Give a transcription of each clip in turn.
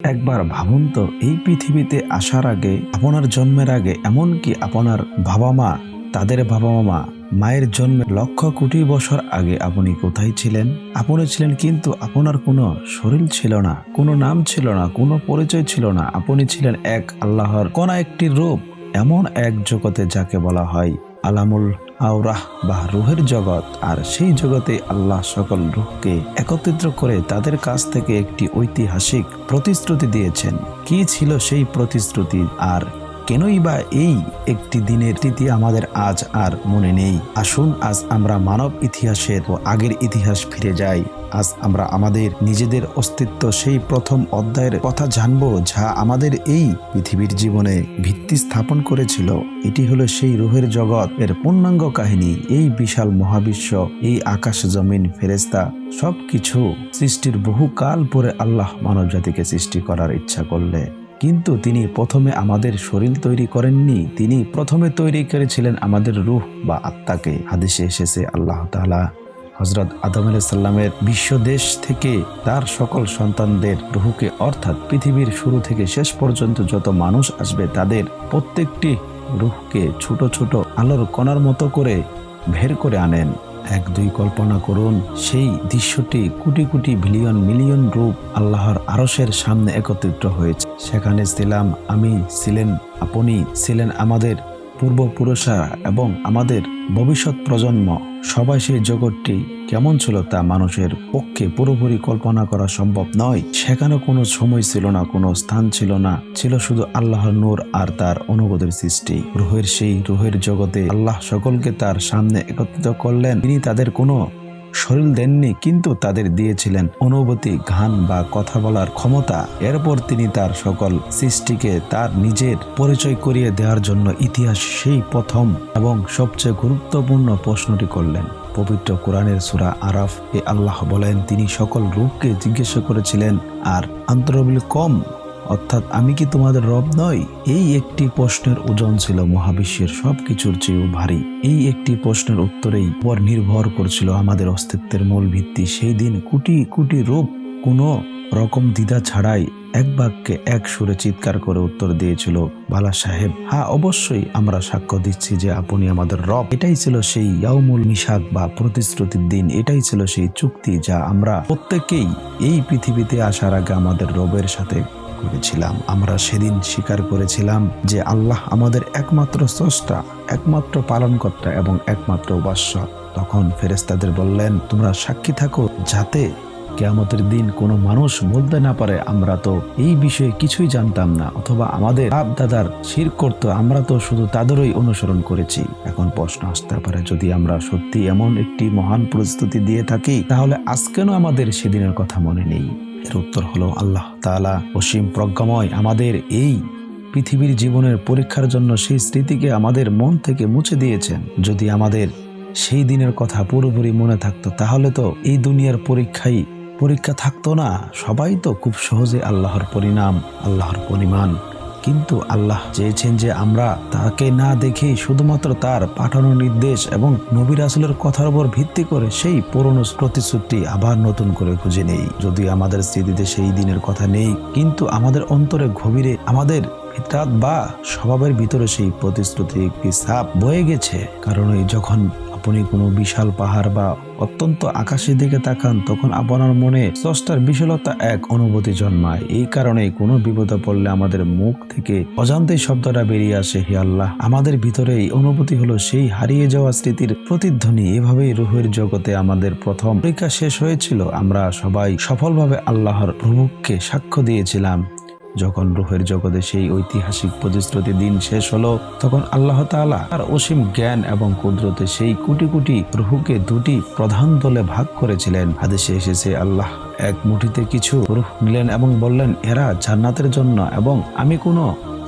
একবার ভাবুন তো, এই পৃথিবীতে আসার আগে, আপনার জন্মের আগে এমনকি আপনার বাবা মা তাদের বাবা মা মায়ের জন্মের লক্ষ কোটি বছর আগে আপনি কোথায় ছিলেন? আপনি ছিলেন কিন্তু আপনার কোনো শরীর ছিল না, কোনো নাম ছিল না, কোনো পরিচয় ছিল না। আপনি ছিলেন এক আল্লাহর কোন একটি রূপ, এমন এক জগতে যাকে বলা হয় আলামুল আওরাহ বা রুহের জগৎ আর সেই জগতে আল্লাহ সকল রুহকে একত্রিত করে তাদের কাছ থেকে একটি ঐতিহাসিক প্রতিশ্রুতি দিয়েছেন। কি ছিল সেই প্রতিশ্রুতি আর কেনই বা এই একটি দিনের তিথি আমাদের আজ আর মনে নেই? আসুন, আজ আমরা মানব ইতিহাসের ও আগের ইতিহাস ফিরে যাই। আজ আমরা আমাদের নিজেদের অস্তিত্ব সেই প্রথম অধ্যায়ের কথা জানব যা আমাদের এই পৃথিবীর জীবনে ভিত্তি স্থাপন করেছিল। এটি হলো সেই রুহের জগৎ, এর পূর্ণাঙ্গ কাহিনী, এই বিশাল মহাবিশ্ব, এই আকাশ জমিন ফেরেস্তা সবকিছু সৃষ্টির বহু কাল পরে আল্লাহ মানব জাতিকে সৃষ্টি করার ইচ্ছা করলে। কিন্তু তিনি প্রথমে আমাদের শরীর তৈরি করেননি। তিনি প্রথমে তৈরি করেছিলেন আমাদের রুহ বা আত্মাকে। হাদিসে এসেছে, আল্লাহ তাআলা হজরত আদম সাল্লামের বিশ্ব দেশ থেকে তার সকল সন্তানদের রুহুকে, অর্থাৎ পৃথিবীর শুরু থেকে শেষ পর্যন্ত যত মানুষ আসবে, তাদের প্রত্যেকটি রুহকে ছোট ছোট আলোর কণার মতো করে বের করে আনেন। এক দুই কল্পনা করুন, সেই দৃশ্যটি কোটি কোটি বিলিয়ন মিলিয়ন রূপ আল্লাহর আরসের সামনে একত্রিত হয়েছে। সেখানে ছিলাম আমি, ছিলেন আপনি, ছিলেন আমাদের পূর্বপুরুষরা এবং আমাদের ভবিষ্যৎ প্রজন্ম। সবাই সেই জগৎটি কেমন ছিল তা মানুষের পক্ষে পুরোপুরি কল্পনা করা সম্ভব নয়। সেখানে কোনো সময় ছিল না, কোনো স্থান ছিল না। ছিল শুধু আল্লাহর নূর আর তার অনুগতের সৃষ্টি। রুহের সেই রুহের জগতে আল্লাহ সকলকে তার সামনে একত্রিত করলেন। তিনি তাদের কোনো শরীর দেননি, কিন্তু তাদের দিয়েছিলেন অনুভূতি, ঘান বা কথা বলার ক্ষমতা। এরপর তিনি তার সকল সৃষ্টিকে তার নিজের পরিচয় করিয়ে দেওয়ার জন্য ইতিহাস সেই প্রথম এবং সবচেয়ে গুরুত্বপূর্ণ প্রশ্নটি করলেন। পবিত্র কোরআনের সুরা আরাফ এ আল্লাহ বলেন, তিনি সকল রূপকে জিজ্ঞাসা করেছিলেন, আর আন্তরবিল কম অর্থাৎ আমি কি তোমাদের রব নই? এই একটি প্রশ্নের ওজন ছিল মহাবিশ্বের সবকিছুর চেয়েও ভারী। এই একটি প্রশ্নের উত্তরেই পর নির্ভর করছিল আমাদের অস্তিত্বের মূল ভিত্তি। সেই দিন কোটি কোটি রূপ, কোনো রকম দ্বিধা ছাড়াই এক বাক্যে এক সুরে চিৎকার করে উত্তর দিয়েছিল বালা সাহেব হ্যাঁ অবশ্যই আমরা সাক্ষ্য দিচ্ছি যে আপনি আমাদের রব। এটাই ছিল সেই ইয়াউমুল মিশাক বা প্রতিশ্রুতির দিন। এটাই ছিল সেই চুক্তি যা আমরা প্রত্যেকেই এই পৃথিবীতে আসার আগে আমাদের রবের সাথে করেছিলাম। আমরা সেদিন স্বীকার করেছিলাম যে আল্লাহ আমাদের একমাত্র স্রষ্টা, একমাত্র পালনকর্তা এবং একমাত্র উপাস্য। তখন ফেরেস্তাদের বললেন, তোমরা সাক্ষী থাকো যাতে কেয়ামতের দিন কোনো মানুষ বলতে না পারে, আমরা তো এই বিষয়ে কিছুই জানতাম না। অথবা আমাদের বাপ দাদার শির করতো, আমরা তো শুধু তাদেরই অনুসরণ করেছি। এখন প্রশ্ন আসতে পারে, যদি আমরা সত্যি এমন একটি মহান প্রস্তুতি দিয়ে থাকি, তাহলে আজ কেন আমাদের সেদিনের কথা মনে নেই? এর উত্তর হলো আল্লাহ তালা অসীম প্রজ্ঞাময় আমাদের এই পৃথিবীর জীবনের পরীক্ষার জন্য সেই স্মৃতিকে আমাদের মন থেকে মুছে দিয়েছেন। যদি আমাদের সেই দিনের কথা পুরোপুরি মনে থাকতো, তাহলে তো এই দুনিয়ার পরীক্ষাই পরীক্ষা থাকতো না। সবাই তো খুব সহজে আল্লাহর পরিণাম, আল্লাহর পরিমাণ কিন্তু আল্লাহ চেয়েছেন যে আমরা তাকে না দেখেই শুধুমাত্র তার পাঠানো নির্দেশ এবং নবীর আসলের কথার উপর ভিত্তি করে সেই পুরনো প্রতিশ্রুতি আবার নতুন করে খুঁজে নেই। যদি আমাদের স্মৃতিতে সেই দিনের কথা নেই, কিন্তু আমাদের অন্তরে গভীরে আমাদের বা স্বভাবের ভিতরে সেই প্রতিশ্রুতি, একটি সাপ বয়ে গেছে। কারণ যখন আপনি কোনো বিশাল পাহাড় বা অত্যন্ত আকাশের দিকে তাকান, তখন আপনার মনে স্রষ্টার বিশালতা এক অনুভূতি জন্মায়। এই কারণে কোনো বিপদে পড়লে আমাদের মুখ থেকে অজান্তেই শব্দটা বেরিয়ে আসে, হে আল্লাহ, আমাদের ভিতরে এই অনুভূতি হলো সেই হারিয়ে যাওয়া স্মৃতির প্রতিধ্বনি। এভাবেই রুহের জগতে আমাদের প্রথম পরীক্ষা শেষ হয়েছিল। আমরা সবাই সফলভাবে আল্লাহর প্রমুখকে সাক্ষ্য দিয়েছিলাম। যখন রুহের জগতে সেই ঐতিহাসিক প্রতিশ্রুতি দিন শেষ হলো, তখন আল্লাহ তাআলা তার অসীম জ্ঞান এবং কুদরতে সেই কোটি কোটি রুহুকে দুটি প্রধান দলে ভাগ করেছিলেন। হাদিসে এসেছে, আল্লাহ এক মুঠিতে কিছু রুহ নিলেন এবং বললেন, এরা জান্নাতের জন্য এবং আমি কোনো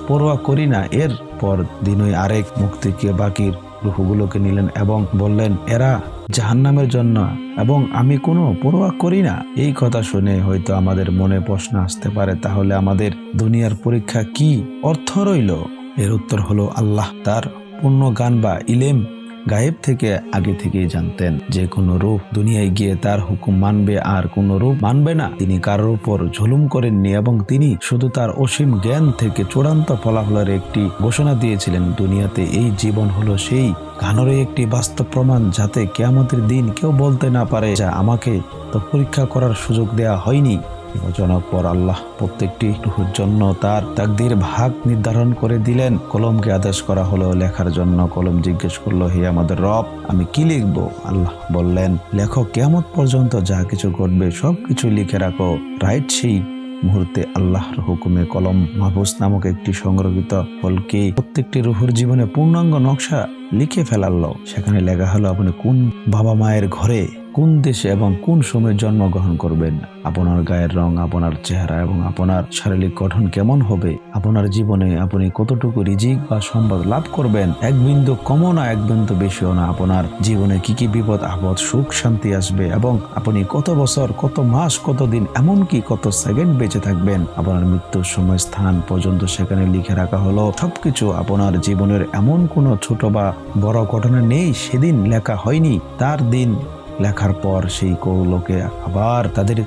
পরোয়া করি না। এর পর দিনই আরেক মুক্তিকে বাকির রুহুগুলোকে নিলেন এবং বললেন, এরা জাহান্নামের জন্য এবং আমি কোনো পরোয়া করি না। এই কথা শুনে হয়তো আমাদের মনে প্রশ্ন আসতে পারে, তাহলে আমাদের দুনিয়ার পরীক্ষা কি? অর্থ রইল। এর উত্তর হলো আল্লাহ, তার পূর্ণ গান বা ইলেম গায়েব থেকে আগে থেকেই জানতেন যে কোনো রূপ দুনিয়ায় গিয়ে তার হুকুম মানবে আর কোনো রূপ মানবে না। তিনি কারোর উপর ঝুলুম করেননি এবং তিনি শুধু তার অসীম জ্ঞান থেকে চূড়ান্ত ফলাফলের একটি ঘোষণা দিয়েছিলেন, দুনিয়াতে এই জীবন হলো সেই ঘানরে একটি বাস্তব প্রমাণ যাতে কেয়ামতের দিন কেউ বলতে না পারে যা আমাকে তো পরীক্ষা করার সুযোগ দেয়া হয়নি। বিমোচনার পর আল্লাহ প্রত্যেকটি রুহুর জন্য তার তাকদির ভাগ নির্ধারণ করে দিলেন। কলমকে আদেশ করা হলো, লেখার জন্য কলম জিজ্ঞেস করল, হে আমাদের রব, আমি কি লিখব? আল্লাহ বললেন, লেখক কেমন পর্যন্ত যা কিছু ঘটবে সব কিছু লিখে রাখো। রাইট সেই মুহূর্তে আল্লাহর হুকুমে কলম মাহবুস নামক একটি সংরক্ষিত ফলকে প্রত্যেকটি রুহুর জীবনে পূর্ণাঙ্গ নকশা লিখে ফেলালো। সেখানে লেখা হলো, আপনি কোন বাবা মায়ের ঘরে কোন দেশে এবং কোন সময়ে জন্মগ্রহণ করবেন? আপনার গায়ের রং, আপনার চেহারা এবং আপনার শারীরিক গঠন কেমন হবে? আপনার জীবনে আপনি কতটুকু রিজিক বা সম্পদ লাভ করবেন? এক বিন্দু কমও না, এক বিন্দু বেশিও না। আপনার জীবনে কি কি বিপদ, আপদ, সুখ, শান্তি আসবে এবং আপনি কত বছর, কত মাস, কত দিন, এমনকি কত সেকেন্ড বেঁচে থাকবেন? আপনার মৃত্যুর সময় স্থান পর্যন্ত সেখানে লিখে রাখা হলো। সবকিছু আপনার জীবনের এমন কোনো ছোট বা বড় ঘটনা নেই, সেদিন লেখা হয়নি। তার দিন লেখার পর সেই কৌলোকে আবার তাদের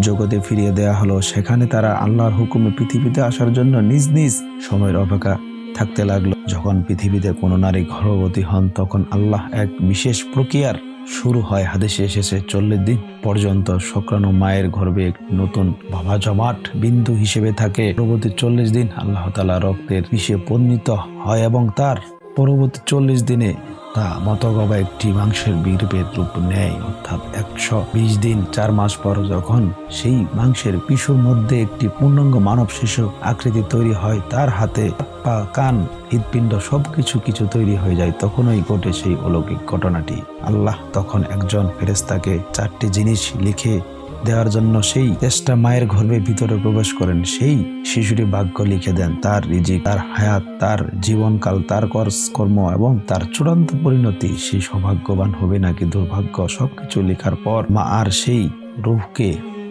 জগতে ফিরিয়ে দেয়া হলো। সেখানে তারা আল্লাহর হুকুমে পৃথিবীতে আসার জন্য নিজ নিজ সময়ের অপেক্ষা থাকতে লাগল। যখন পৃথিবীতে কোনো নারী গর্ভবতী হন, তখন আল্লাহ এক বিশেষ প্রক্রিয়ার শুরু হয়। হাদিসে এসেছে, চল্লিশ দিন পর্যন্ত শুক্রাণু মায়ের গর্ভে এক নতুন বাবা জমাট বিন্দু হিসেবে থাকে। পরবর্তী চল্লিশ দিন আল্লাহ তালা রক্তের বিষে পরিণত হয় এবং তার পরবর্তী চল্লিশ দিনে তা মতগবা একটি মাংসের বীরবের রূপ নেয়। অর্থাৎ একশো বিশ দিন চার মাস পর যখন সেই মাংসের পিশুর মধ্যে একটি পূর্ণাঙ্গ মানব শিশু আকৃতি তৈরি হয়, তার হাতে পা কান হৃদপিণ্ড সবকিছু কিছু তৈরি হয়ে যায়, তখনই ঘটে সেই অলৌকিক ঘটনাটি। আল্লাহ তখন একজন ফেরেস্তাকে চারটি জিনিস লিখে দেওয়ার জন্য সেই চেষ্টা মায়ের গর্ভে ভিতরে প্রবেশ করেন। সেই শিশুটি ভাগ্য লিখে দেন, তার রিজিক, তার হায়াত, তার জীবনকাল, তার কর্ম এবং তার চূড়ান্ত পরিণতি সেই সৌভাগ্যবান হবে নাকি দুর্ভাগ্য? সবকিছু লেখার পর মা আর সেই রূহকে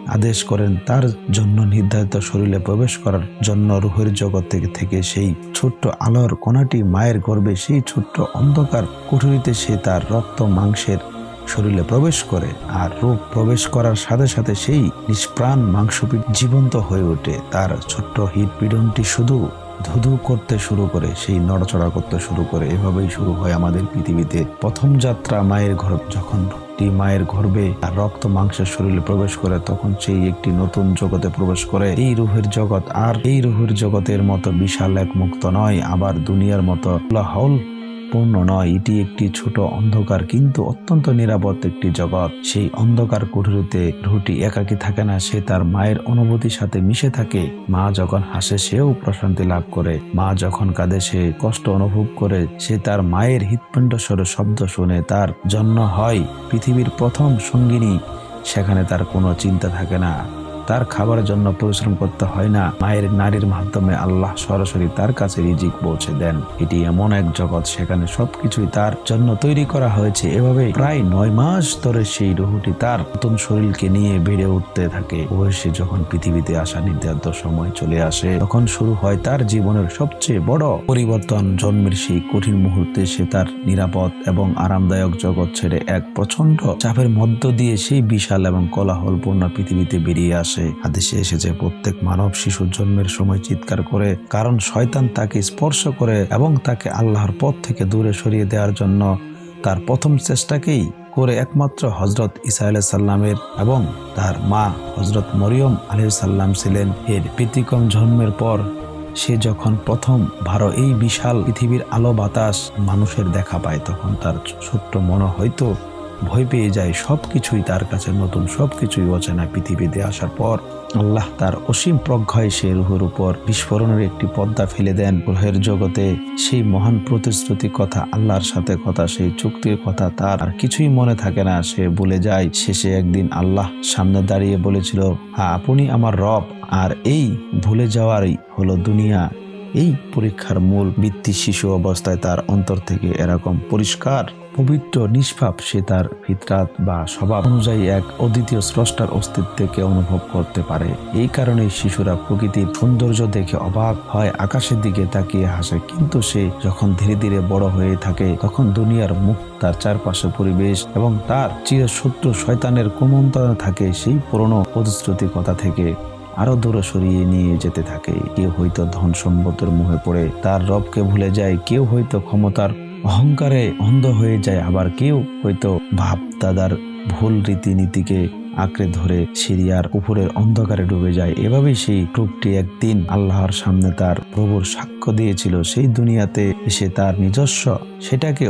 আদেশ করেন, তার জন্য নির্ধারিত শরীরে প্রবেশ করার জন্য রুহের জগৎ থেকে থেকে সেই ছোট্ট আলোর কোনাটি মায়ের গর্ভে সেই ছোট্ট অন্ধকার কুঠুরিতে সে তার রক্ত, মাংসের শরীরে প্রবেশ করে আর রূপ প্রবেশ করার সাথে সাথে সেই নিষ্প্রাণ মাংসপিণ্ড জীবন্ত হয়ে ওঠে। তার ছোট্ট হৃদপীড়নটি শুধু ধুধু করতে শুরু করে, সেই নড়াচড়া করতে শুরু করে। এভাবেই শুরু হয় আমাদের পৃথিবীতে প্রথম যাত্রা মায়ের ঘর। যখন একটি মায়ের গর্ভে আর রক্ত মাংসের শরীরে প্রবেশ করে, তখন সেই একটি নতুন জগতে প্রবেশ করে। এই রুহের জগৎ আর এই রুহের জগতের মতো বিশাল এক মুক্ত নয়, আবার দুনিয়ার মতো হল পূর্ণ নয়, এটি একটি ছোট অন্ধকার কিন্তু অত্যন্ত নিরাপদ একটি জগৎ। সেই অন্ধকার কুঠুরিতে রুটি একাকী থাকে না, সে তার মায়ের অনুভূতির সাথে মিশে থাকে। মা যখন হাসে, সেও প্রশান্তি লাভ করে। মা যখন কাঁদে, সে কষ্ট অনুভব করে। সে তার মায়ের হৃৎপিণ্ড স্বরে শব্দ শুনে তার জন্ম হয়। পৃথিবীর প্রথম সঙ্গিনী, সেখানে তার কোনো চিন্তা থাকে না। তার খাবারের জন্য পরিশ্রম করতে হয় না। মায়ের নারীর মাধ্যমে আল্লাহ সরাসরি তার কাছে রিজিক পৌঁছে দেন। এটি এমন এক জগৎ, সেখানে সবকিছুই তার জন্য তৈরি করা হয়েছে। এভাবে প্রায় নয় মাস ধরে সেই রুহুটি তার নতুন শরীরকে নিয়ে বেড়ে উঠতে থাকে। বয়সে যখন পৃথিবীতে আসা নির্ধারিত সময় চলে আসে, তখন শুরু হয় তার জীবনের সবচেয়ে বড় পরিবর্তন। জন্মের সেই কঠিন মুহূর্তে সে তার নিরাপদ এবং আরামদায়ক জগৎ ছেড়ে এক প্রচণ্ড চাপের মধ্য দিয়ে সেই বিশাল এবং কোলাহলপূর্ণ পৃথিবীতে বেরিয়ে আসে। আদেশে এসেছে, প্রত্যেক মানব শিশু জন্মের সময় চিৎকার করে, কারণ শয়তান তাকে স্পর্শ করে এবং তাকে আল্লাহর পথ থেকে দূরে সরিয়ে দেওয়ার জন্য তার প্রথম চেষ্টাকেই করে একমাত্র হজরত ইসা সাল্লামের এবং তার মা হজরত মরিয়ম সাল্লাম ছিলেন। এর ব্যতিক্রম জন্মের পর সে যখন প্রথম ভারত এই বিশাল পৃথিবীর আলো বাতাস মানুষের দেখা পায়, তখন তার ছোট্ট মনে হয়তো ভয় পেয়ে যায়, সব কিছুই তার কাছে নতুন, সব কিছুই অচেনা পৃথিবীতে আসার পর আল্লাহ তার অসীম প্রজ্ঞায় সে রুহের উপর বিস্ফোরণের একটি পর্দা ফেলে দেন। গ্রহের জগতে সেই মহান প্রতিশ্রুতি কথা, আল্লাহর সাথে কথা, সেই চুক্তির কথা তার আর কিছুই মনে থাকে না। সে ভুলে যায়, শেষে একদিন আল্লাহ সামনে দাঁড়িয়ে বলেছিল হ্যাঁ আপনি আমার রব, আর এই ভুলে যাওয়ারই হলো দুনিয়া। এই পরীক্ষার মূল ভিত্তি শিশু অবস্থায় তার অন্তর থেকে এরকম পরিষ্কার পবিত্র নিষ্পাপ সে তার ফিতরাত বা স্বভাব অনুযায়ী এক অদ্বিতীয় স্রষ্টার অস্তিত্বকে অনুভব করতে পারে। এই কারণে শিশুরা প্রকৃতির সৌন্দর্য দেখে অবাক হয়, আকাশের দিকে তাকিয়ে হাসে। কিন্তু সে যখন ধীরে ধীরে বড় হয়ে থাকে, তখন দুনিয়ার মুখ তার চারপাশে পরিবেশ এবং তার চিরশত্রু শয়তানের কুমন্ত্রণা থাকে সেই পুরনো প্রতিশ্রুতি কথা থেকে। আরও দূরে সরিয়ে নিয়ে যেতে থাকে। কেউ হয়তো ধন সম্পদের মুখে পড়ে, তার রবকে ভুলে যায়, কেউ হয়তো ক্ষমতার অহংকারে অন্ধ হয়ে যায় আবার কেউ হয়তো ভাব দাদার ভুল রীতিনীতিকে আঁকড়ে ধরে সিরিয়ার উপরের অন্ধকারে ডুবে যায়। এভাবেই সেই টুকটি একদিন আল্লাহর সামনে তার প্রভুর সাক্ষ্য দিয়েছিল। সেই দুনিয়াতে এসে তার নিজস্ব সেটাকে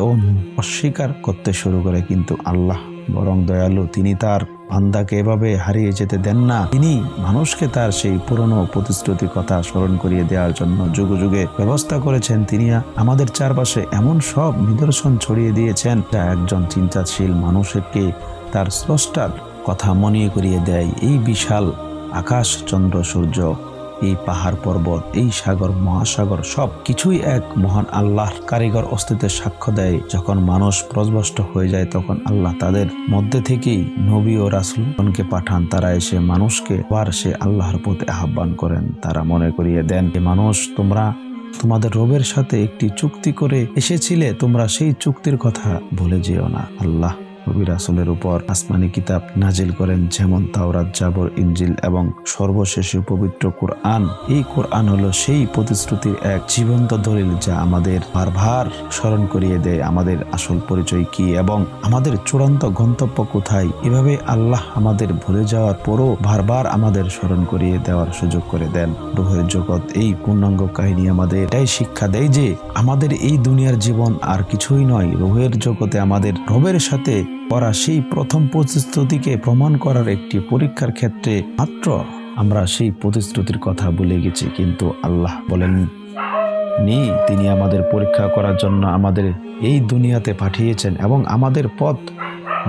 অস্বীকার করতে শুরু করে। কিন্তু আল্লাহ বরং দয়ালু, তিনি তার বান্দাকে এভাবে হারিয়ে যেতে দেন না। তিনি মানুষকে তার সেই পুরনো প্রতিশ্রুতি কথা স্মরণ করিয়ে দেওয়ার জন্য যুগ যুগে ব্যবস্থা করেছেন তিনি আমাদের চারপাশে এমন সব নিদর্শন ছড়িয়ে দিয়েছেন যা একজন চিন্তাশীল মানুষকে তার স্রষ্টার কথা মনে করিয়ে দেয়। এই বিশাল আকাশ, চন্দ্র, সূর্য এই পাহাড় পর্বত, এই সাগর, মহাসাগর সব কিছুই এক মহান আল্লাহর কারিগর অস্তিত্বের সাক্ষ্য দেয়। যখন মানুষ প্রজবষ্ট হয়ে যায়, তখন আল্লাহ তাদের মধ্যে থেকেই নবী ও রাসুলকে পাঠান। তারা এসে মানুষকে আবার সে আল্লাহর প্রতি আহ্বান করেন। তারা মনে করিয়ে দেন যে মানুষ, তোমরা তোমাদের রবের সাথে একটি চুক্তি করে এসেছিলে, তোমরা সেই চুক্তির কথা ভুলে যেও না। আল্লাহ নবী রাসুলের উপর আসমানি কিতাব নাজিল করেন, যেমন তাওরাত, জাবর ইঞ্জিল এবং সর্বশেষে পবিত্র কোরআন। এই কোরআন হলো সেই প্রতিশ্রুতির এক জীবন্ত দলিল যা আমাদের বারবার স্মরণ করিয়ে দেয় আমাদের আসল পরিচয় কি এবং আমাদের চূড়ান্ত গন্তব্য কোথায়। এভাবে আল্লাহ আমাদের ভুলে যাওয়ার পরও বারবার আমাদের স্মরণ করিয়ে দেওয়ার সুযোগ করে দেন। রুহের জগৎ এই পূর্ণাঙ্গ কাহিনী আমাদের এটাই শিক্ষা দেয় যে আমাদের এই দুনিয়ার জীবন আর কিছুই নয়। রুহের জগতে আমাদের রবের সাথে করা সেই প্রথম প্রতিশ্রুতিকে প্রমাণ করার একটি পরীক্ষার ক্ষেত্রে মাত্র আমরা সেই প্রতিশ্রুতির কথা ভুলে গেছি, কিন্তু আল্লাহ বলেন, নি, তিনি আমাদের পরীক্ষা করার জন্য আমাদের এই দুনিয়াতে পাঠিয়েছেন এবং আমাদের পথ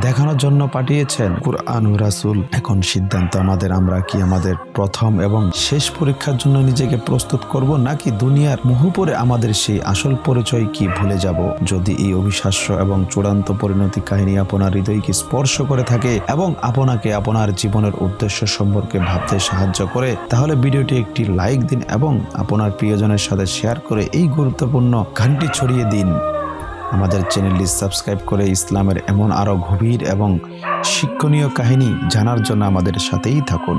দেখানোর জন্য পাঠিয়েছেন। কুরআন রাসুল, এখন সিদ্ধান্ত আমাদের, আমরা কি আমাদের প্রথম এবং শেষ পরীক্ষার জন্য নিজেকে প্রস্তুত করব, নাকি দুনিয়ার মুহুপরে আমাদের সেই আসল পরিচয় কি ভুলে যাব? যদি এই অবিশ্বাস্য এবং চূড়ান্ত পরিণতি কাহিনী আপনার হৃদয়কে স্পর্শ করে থাকে এবং আপনাকে আপনার জীবনের উদ্দেশ্য সম্পর্কে ভাবতে সাহায্য করে, তাহলে ভিডিওটি একটি লাইক দিন এবং আপনার প্রিয়জনের সাথে শেয়ার করে এই গুরুত্বপূর্ণ গানটি ছড়িয়ে দিন। আমাদের চ্যানেলটি সাবস্ক্রাইব করে ইসলামের এমন আরও গভীর এবং শিক্ষণীয় কাহিনী জানার জন্য আমাদের সাথেই থাকুন।